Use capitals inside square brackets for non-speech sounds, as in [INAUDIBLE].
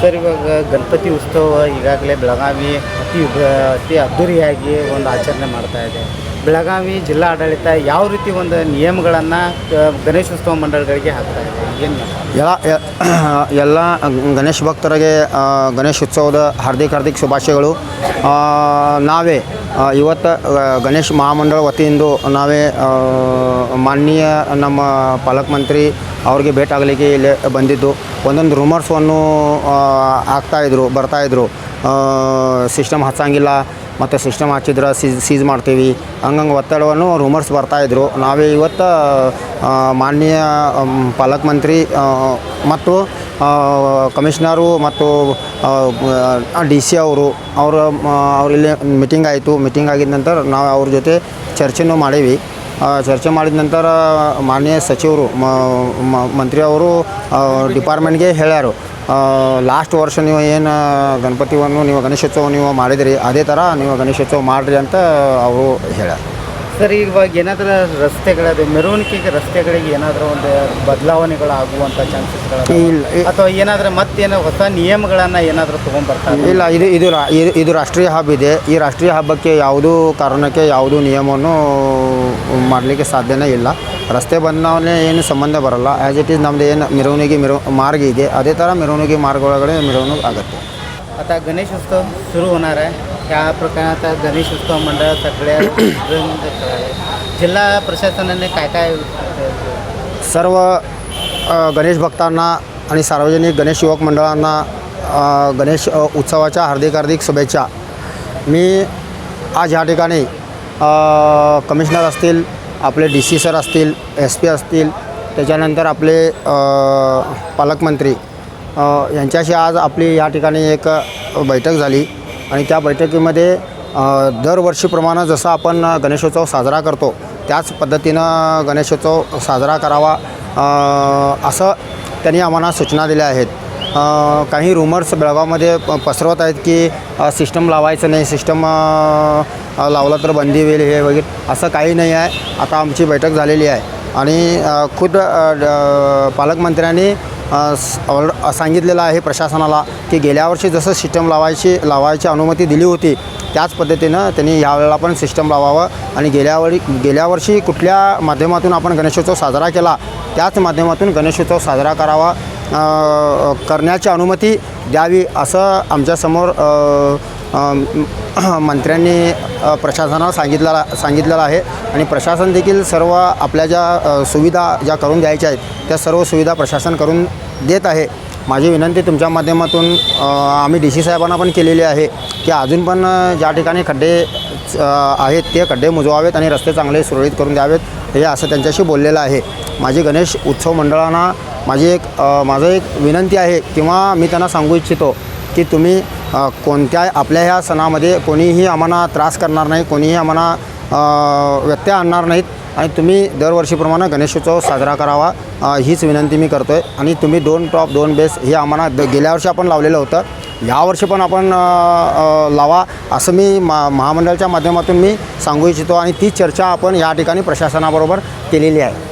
Sir ಇವಾಗ ಗಣಪತಿ ಉತ್ಸವ ಈಗಾಗಲೇ ಬೆಳಗಾವಿ ಅತಿ ಅತಿ ಅದ್ದೂರಿಯಾಗಿ ಒಂದು ಆಚರಣೆ ಮಾಡ್ತಾ ಇದೆ. ಬೆಳಗಾವಿ ಜಿಲ್ಲಾ ಆಡಳಿತ ಯಾವ ರೀತಿ ಒಂದು ನಿಯಮಗಳನ್ನು ಗಣೇಶೋತ್ಸವ ಮಂಡಳಿಗಳಿಗೆ ಹಾಕ್ತಾ ಇದೆ? ಎಲ್ಲ [CLEARS THROAT] ಎಲ್ಲ ಗಣೇಶ ಭಕ್ತರಿಗೆ ಆ, ಗಣೇಶ ಉತ್ಸವದ ಹಾರ್ದಿಕ ಹಾರ್ದಿಕ ಶುಭಾಶಯಗಳು. ನಾವೇ ಇವತ್ತು ಗಣೇಶ್ ಮಹಾಮಂಡಳ ವತಿಯಿಂದ ನಾವೇ ಮಾನ್ಯ ನಮ್ಮ ಪಾಲಕ್ ಮಂತ್ರಿ ಅವ್ರಿಗೆ ಭೇಟಾಗಲಿಕ್ಕೆ ಇಲ್ಲಿ ಬಂದಿದ್ದು. ಒಂದೊಂದು ರೂಮರ್ಸನ್ನು ಆಗ್ತಾಯಿದ್ರು ಬರ್ತಾಯಿದ್ರು ಸಿಸ್ಟಮ್ ಹಚ್ಚಂಗಿಲ್ಲ, ಮತ್ತು ಸಿಸ್ಟಮ್ ಹಚ್ಚಿದ್ರೆ ಸೀಸ್ ಸೀಸ್ ಮಾಡ್ತೀವಿ. ಹಂಗಂಗೆ ಒತ್ತಡವನ್ನು ರೂಮರ್ಸ್ ಬರ್ತಾಯಿದ್ರು ನಾವೇ ಇವತ್ತು ಮಾನ್ಯ ಪಾಲಕ ಮಂತ್ರಿ ಮತ್ತು ಕಮಿಷನರು ಮತ್ತು ಡಿ ಸಿ ಅವರು, ಅವರ ಅವರಲ್ಲಿ ಮೀಟಿಂಗ್ ಆಯಿತು. ಮೀಟಿಂಗ್ ಆಗಿದ ನಂತರ ನಾವು ಅವ್ರ ಜೊತೆ ಚರ್ಚೆನೂ ಮಾಡೀವಿ. ಚರ್ಚೆ ಮಾಡಿದ ನಂತರ ಮಾನ್ಯ ಸಚಿವರು ಮಂತ್ರಿ ಅವರು ಡಿಪಾರ್ಟ್ಮೆಂಟ್ಗೆ ಹೇಳ್ಯಾರು. ಲಾಸ್ಟ್ ವರ್ಷ ನೀವು ಏನು ಗಣಪತಿವನ್ನು ನೀವು ಗಣೇಶೋತ್ಸವ ನೀವು ಮಾಡಿದಿರಿ, ಅದೇ ಥರ ನೀವು ಗಣೇಶೋತ್ಸವ ಮಾಡಿರಿ ಅಂತ ಅವರು ಹೇಳ್ಯಾರ. ಸರ್ ಇವಾಗ ಏನಾದರೂ ರಸ್ತೆಗಳದ್ದು ಮೆರವಣಿಗೆಗೆ ರಸ್ತೆಗಳಿಗೆ ಏನಾದರೂ ಒಂದು ಬದಲಾವಣೆಗಳು ಆಗುವಂತ ಚಾನ್ಸಸ್ ಇಲ್ಲ ಅಥವಾ ಏನಾದರೂ ಮತ್ತೇನ ಹೊಸ ನಿಯಮಗಳನ್ನು ಏನಾದರೂ ತಗೊಂಡ್ಬರ್ತಾರೆ ಇಲ್ಲ ಇದು ಇದು ಇದು ರಾಷ್ಟ್ರೀಯ ಹಬ್ಬ ಇದೆ. ಈ ರಾಷ್ಟ್ರೀಯ ಹಬ್ಬಕ್ಕೆ ಯಾವುದೂ ಕಾರಣಕ್ಕೆ ಯಾವುದೂ ನಿಯಮವನ್ನು ಮಾಡಲಿಕ್ಕೆ ಸಾಧ್ಯನೇ ಇಲ್ಲ. ರಸ್ತೆ ಬಂದವನೇ ಏನು ಸಂಬಂಧ ಬರಲ್ಲ. ಆ್ಯಸ್ ಇಟ್ ಈಸ್ ನಮ್ಮದು ಏನು ಮೆರವಣಿಗೆ ಮಾರ್ಗ ಇದೆ. ಅದೇ ಥರ ಮೆರವಣಿಗೆ ಮಾರ್ಗ ಒಳಗಡೆ ಮೆರವಣಿಗೆ ಆಗುತ್ತೆ. ಅಥವಾ ಗಣೇಶೋತ್ಸವ ಶುರು ಹೋನಾರೆ? या प्रकरणात गणेश उत्सव मंडळ सगळ्या [COUGHS] जिल्हा प्रशासनाने काय काय सर्व गणेश भक्तांना आणि सार्वजनिक गणेश युवक मंडळांना गणेश उत्सवाच्या हार्दिक हार्दिक शुभेच्छा. मी आज ह्या ठिकाणी कमिशनर असतील आपले डी सी सर असतील एस पी असतील त्याच्यानंतर आपले पालकमंत्री यांच्याशी आज आपली या ठिकाणी एक बैठक झाली. आणि त्या बैठकीमध्ये दरवर्षीप्रमाणे जसं आपण गणेशोत्सव साजरा करतो त्याच पद्धतीनं गणेशोत्सव साजरा करावा असं त्यांनी आम्हाला सूचना दिल्या आहेत. काही रुमर्स बेळगावमध्ये प- पसरवत आहेत की सिस्टम लावायचं नाही सिस्टम लावलं तर बंदी होईल हे वगैरे असं काही नाही आहे. आता आमची बैठक झालेली आहे. आणि खुद ड- पालकमंत्र्यांनी सांगितलेलं आहे प्रशासनाला की गेल्या वर्षी जसं सिस्टम लावायची लावायची अनुमती दिली होती त्याच पद्धतीनं त्यांनी यावेळेला पण सिस्टम लावावं. आणि गेल्या वरी गेल्या वर्षी कुठल्या माध्यमातून आपण गणेशोत्सव साजरा केला त्याच माध्यमातून गणेशोत्सव साजरा करावा करण्याची अनुमती द्यावी असं आमच्यासमोर मंत्र्यांनी प्रशासनाला सांगितलेला सांगितलेलं आहे. आणि प्रशासन देखील सर्व आपल्या ज्या सुविधा ज्या करून द्यायच्या आहेत त्या सर्व सुविधा प्रशासन करून देत आहे. माझी विनंती तुमच्या माध्यमातून आम्ही डी सी साहेबांना पण केलेली आहे की अजून पण ज्या ठिकाणी खड्डे आहेत ते खड्डे मुजवावेत आणि रस्ते चांगले सुरळीत करून द्यावेत हे असं त्यांच्याशी बोललेलं आहे. माझी गणेश उत्सव मंडळांना माझी एक माझं एक विनंती आहे किंवा मी त्यांना सांगू इच्छितो की तुम्ही कोणत्या आपल्या ह्या सणामध्ये कोणीही आम्हाला त्रास करणार नाही कोणीही आम्हाला व्यत्यय आणणार नाहीत. आणि तुम्ही दरवर्षीप्रमाणे गणेशोत्सव साजरा करावा हीच विनंती मी करतो आहे आणि तुम्ही दोन टॉप दोन बेस हे आम्हाला द गेल्या वर्षी आपण लावलेलं होतं. यावर्षी पण आपण लावा असं मी मा महामंडळाच्या माध्यमातून मी सांगू इच्छितो. आणि ती चर्चा आपण या ठिकाणी प्रशासनाबरोबर केलेली आहे.